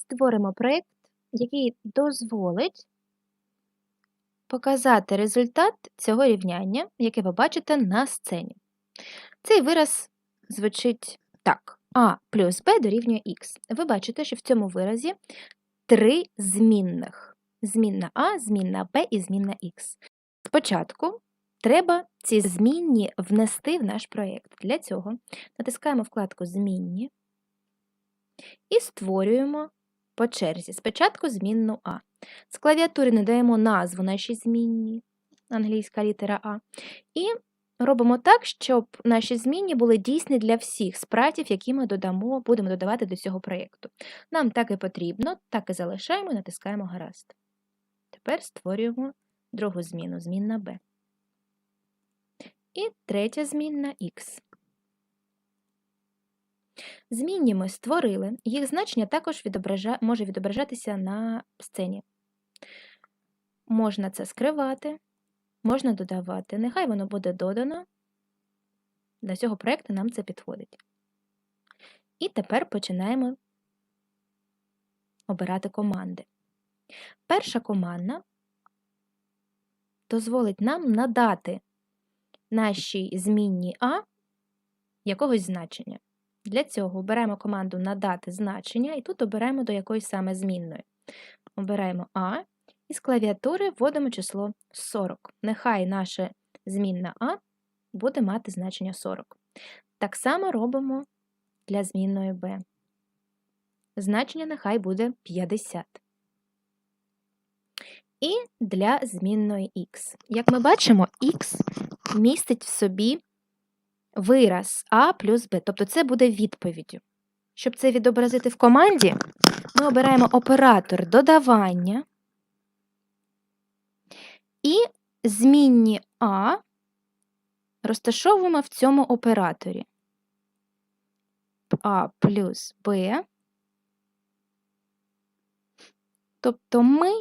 створимо проєкт, який дозволить показати результат цього рівняння, яке ви бачите на сцені. Цей вираз звучить так: а плюс b дорівнює х. Ви бачите, що в цьому виразі три змінних: змінна а, змінна b і змінна х. Спочатку треба ці змінні внести в наш проєкт. Для цього натискаємо вкладку Змінні і створюємо по черзі. Спочатку змінну А. З клавіатури надаємо назву нашій змінній, англійська літера А. І робимо так, щоб наші змінні були дійсні для всіх спратів, які ми додамо, будемо додавати до цього проєкту. Нам так і потрібно, так і залишаємо натискаємо гаразд. Тепер створюємо другу зміну, змінна b. І третя змінна х. Змінні ми створили, їх значення також відобража... може відображатися на сцені. Можна це скривати, можна додавати. Нехай воно буде додано. Для цього проєкту нам це підходить. І тепер починаємо обирати команди. Перша команда дозволить нам надати нашій змінній А якогось значення. Для цього обираємо команду Надати значення і тут обираємо до якоїсь саме змінної. Обираємо А і з клавіатури вводимо число 40. Нехай наша змінна А буде мати значення 40. Так само робимо для змінної Б. Значення нехай буде 50. І для змінної х. Як ми бачимо, х містить в собі вираз А плюс Б, тобто це буде відповіддю. Щоб це відобразити в команді, ми обираємо оператор додавання і змінні А розташовуємо в цьому операторі. А плюс Б. Тобто ми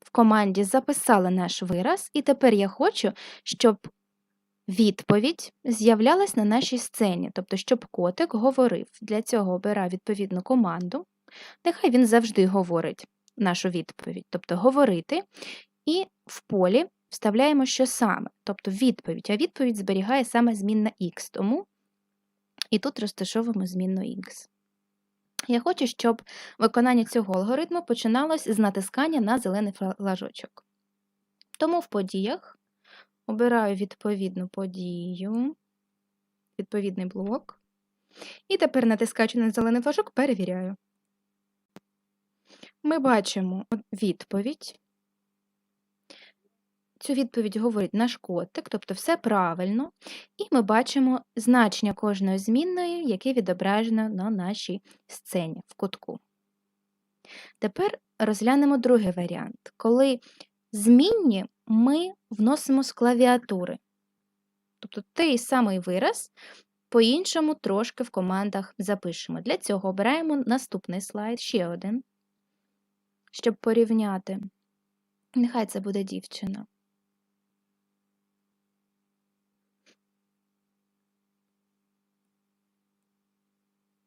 в команді записали наш вираз, і тепер я хочу, щоб відповідь з'являлась на нашій сцені, тобто, щоб котик говорив. Для цього обираю відповідну команду. Нехай він завжди говорить нашу відповідь, тобто говорити, і в полі вставляємо, що саме, тобто відповідь, а відповідь зберігає саме змінна х, тому і тут розташовуємо змінну х. Я хочу, щоб виконання цього алгоритму починалось з натискання на зелений флажочок. Тому в подіях обираю відповідну подію, відповідний блок. І тепер, натискаючи на зелений флажок, перевіряю. Ми бачимо відповідь. Цю відповідь говорить наш котик, тобто все правильно, і ми бачимо значення кожної змінної, яке відображено на нашій сцені в кутку. Тепер розглянемо другий варіант, коли змінні ми вносимо з клавіатури. Тобто той самий вираз по-іншому трошки в командах запишемо. Для цього обираємо наступний слайд, ще один, щоб порівняти. Нехай це буде дівчина.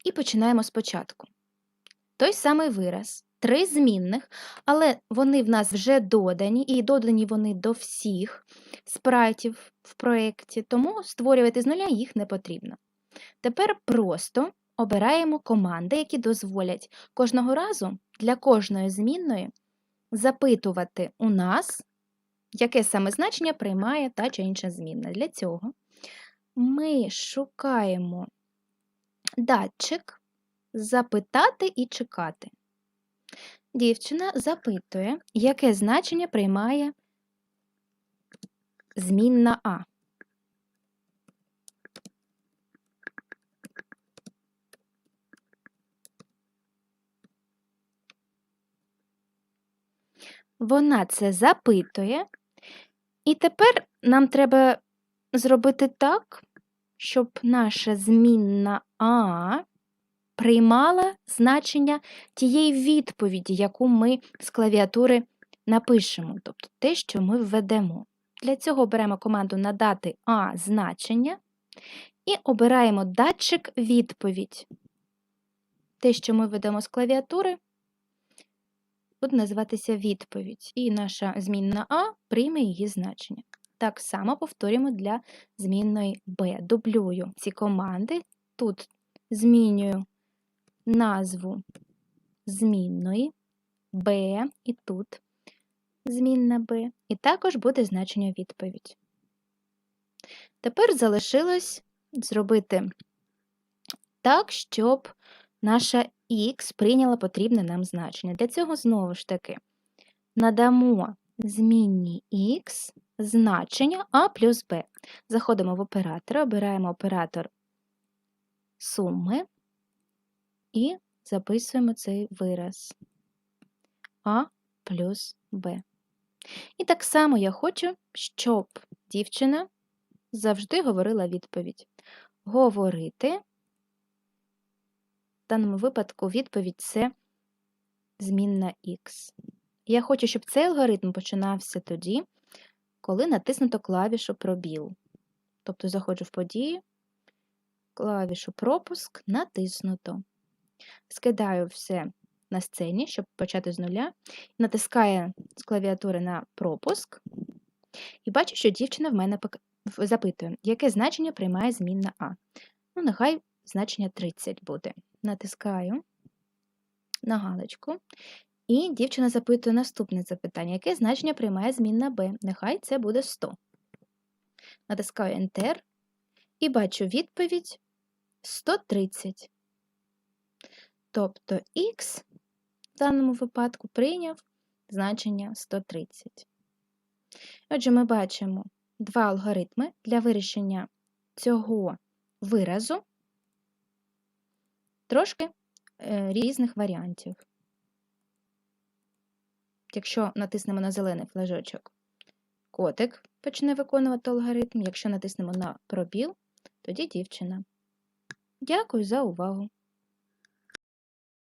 І починаємо спочатку. Той самий вираз, три змінних, але вони в нас вже додані, і додані вони до всіх спрайтів в проєкті, тому створювати з нуля їх не потрібно. Тепер просто обираємо команди, які дозволять кожного разу для кожної змінної запитувати у нас, яке саме значення приймає та чи інша змінна. Для цього ми шукаємо датчик, запитати і чекати. Дівчина запитує, яке значення приймає змінна А. Вона це запитує, і тепер нам треба зробити так, щоб наша змінна А приймала значення тієї відповіді, яку ми з клавіатури напишемо, тобто те, що ми введемо. Для цього беремо команду Надати А значення і обираємо датчик відповідь. Те, що ми введемо з клавіатури, буде називатися відповідь, і наша змінна А прийме її значення. Так само повторюємо для змінної Б. Дублюю ці команди. Тут змінюю назву змінної Б, і тут змінна Б, і також буде значення відповідь. Тепер залишилось зробити так, щоб наша х прийняла потрібне нам значення. Для цього знову ж таки надамо змінній х значення а плюс b. Заходимо в оператор, обираємо оператор суми і записуємо цей вираз а плюс b. І так само я хочу, щоб дівчина завжди говорила відповідь. Говорити. В даному випадку відповідь це змінна х. Я хочу, щоб цей алгоритм починався тоді, коли натиснуто клавішу пробіл. Тобто заходжу в подію, клавішу пропуск натиснуто. Скидаю все на сцені, щоб почати з нуля, натискаю з клавіатури на пропуск, і бачу, що дівчина в мене запитує, яке значення приймає змінна А. Ну, нехай значення 30 буде. Натискаю на галочку, і дівчина запитує наступне запитання, яке значення приймає змінна b? Нехай це буде 100. Натискаю Enter і бачу відповідь 130. Тобто Х в даному випадку прийняв значення 130. Отже, ми бачимо два алгоритми для вирішення цього виразу трошки е, різних варіантів. Якщо натиснемо на зелений флажочок, котик почне виконувати алгоритм, якщо натиснемо на пробіл, тоді дівчина. Дякую за увагу!